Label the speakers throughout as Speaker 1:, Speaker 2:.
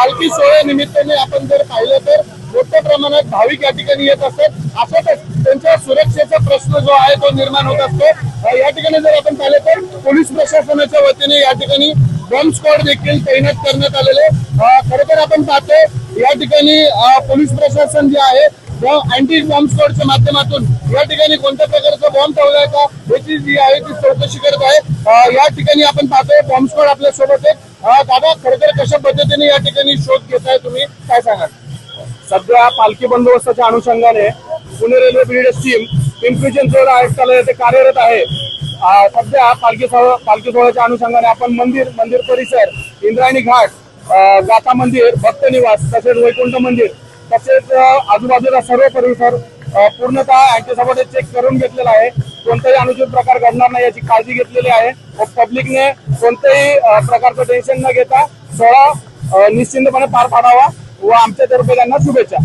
Speaker 1: पालखी सोहळ्या निमित्ताने आपण जर पाहिलं तर मोठ्या प्रमाणात भाविक या ठिकाणी येत असतात. अशातच त्यांच्या सुरक्षेचा प्रश्न जो आहे तो निर्माण होत असतो. या ठिकाणी जर आपण पाहिलं तर पोलीस प्रशासनाच्या वतीने या ठिकाणी बॉम्ब स्क्वॉड देखील तैनात करण्यात आलेले खरं तर आपण पाहतो या ठिकाणी पोलीस प्रशासन जे आहे अँटी बॉम्ब स्क्वॉडच्या माध्यमातून या ठिकाणी कोणत्या प्रकारचा बॉम्ब ठेवलाय का याची जी आहे ती चौकशी करत आहे. या ठिकाणी आपण पाहतोय बॉम्ब स्क्वॉड आपल्यासोबत आहे दादा खरंतर कशा पद्धतीने या ठिकाणी शोध घेताय तुम्ही? काय सांगाल?
Speaker 2: सध्या पालखी बंदोबस्ताच्या अनुषंगाने Pune railway brigade team Pimpri Chinchwad आयुक्तालय येथे कार्यरत आहे. सध्या पालखी सोहळा पालखी सोहळ्याच्या अनुषंगाने आपण मंदिर मंदिर परिसर इंद्रायणी घाट गाथा मंदिर भक्त निवास तसेच वैकुंठ मंदिर तसेच आजूबाजूला सर्व परिसर पूर्णतः अँटी सपोर्टेज चेक करून घेतलेला आहे. कोणताही अनुचित प्रकार घडणार नाही याची काळजी घेतलेली आहे. व पब्लिकने कोणत्याही प्रकारचं टेन्शन न घेता सोहळा निश्चिंतपणे पार पाडावा व आमच्यातर्फे त्यांना शुभेच्छा.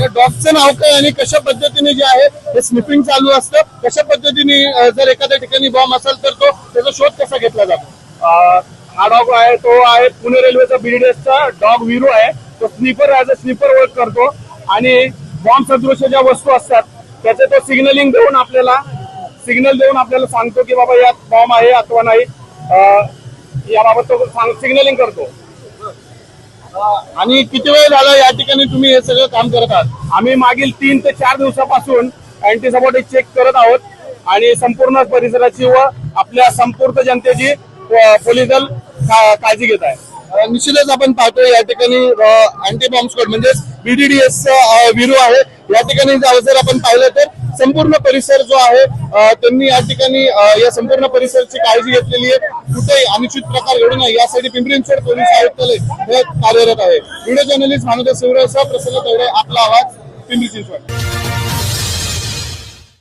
Speaker 1: या डॉगचं नाव काय आणि कशा पद्धतीने जे आहे हे स्निपिंग चालू असतं? कशा पद्धतीने जर एखाद्या ठिकाणी बॉम्ब असेल तर तो त्याचा शोध कसा घेतला जातो?
Speaker 2: हा डॉग आहे तो आहे पुणे रेल्वेचा बीडीएसचा डॉग विरू आहे. तो sleeper as a sleeper work करतो. आणि बॉम्ब सदृश ज्या वस्तू असतात त्याचे तो सिग्नलिंग देऊन आपल्याला सिग्नल देऊन आपल्याला सांगतो की बाबा यात बॉम्ब आहे अथवा नाही. याबाबत तो सिग्नलिंग करतो.
Speaker 1: आणि किती वेळ झाला या ठिकाणी तुम्ही हे सगळं काम करत आहात?
Speaker 2: आम्ही मागील तीन ते चार दिवसापासून अँटी सपोर्टेज चेक करत आहोत आणि संपूर्ण परिसराची व आपल्या संपूर्ण जनतेची पोलीस दल काळजी घेत आहे.
Speaker 1: निश्चितच आपण पाहतोय या ठिकाणी अँटी बॉम्ब स्क्वॉड म्हणजे बीडीडीएस विरू आहे. या ठिकाणी जर आपण पाहिलं तर संपूर्ण परिसर जो आहे त्यांनी या ठिकाणी या संपूर्ण परिसराची काळजी घेतलेली आहे. कुठेही अनिश्चित प्रकार घडू नये. यासाठी पिंपरी चिंचवड पोलीस आयुक्तालय हे कार्यरत आहे. व्हिडिओ जर्नलिस्ट भानुदास शिवराजसह प्रसन्न तेवढे आपला आवाज पिंपरी चिंचवड.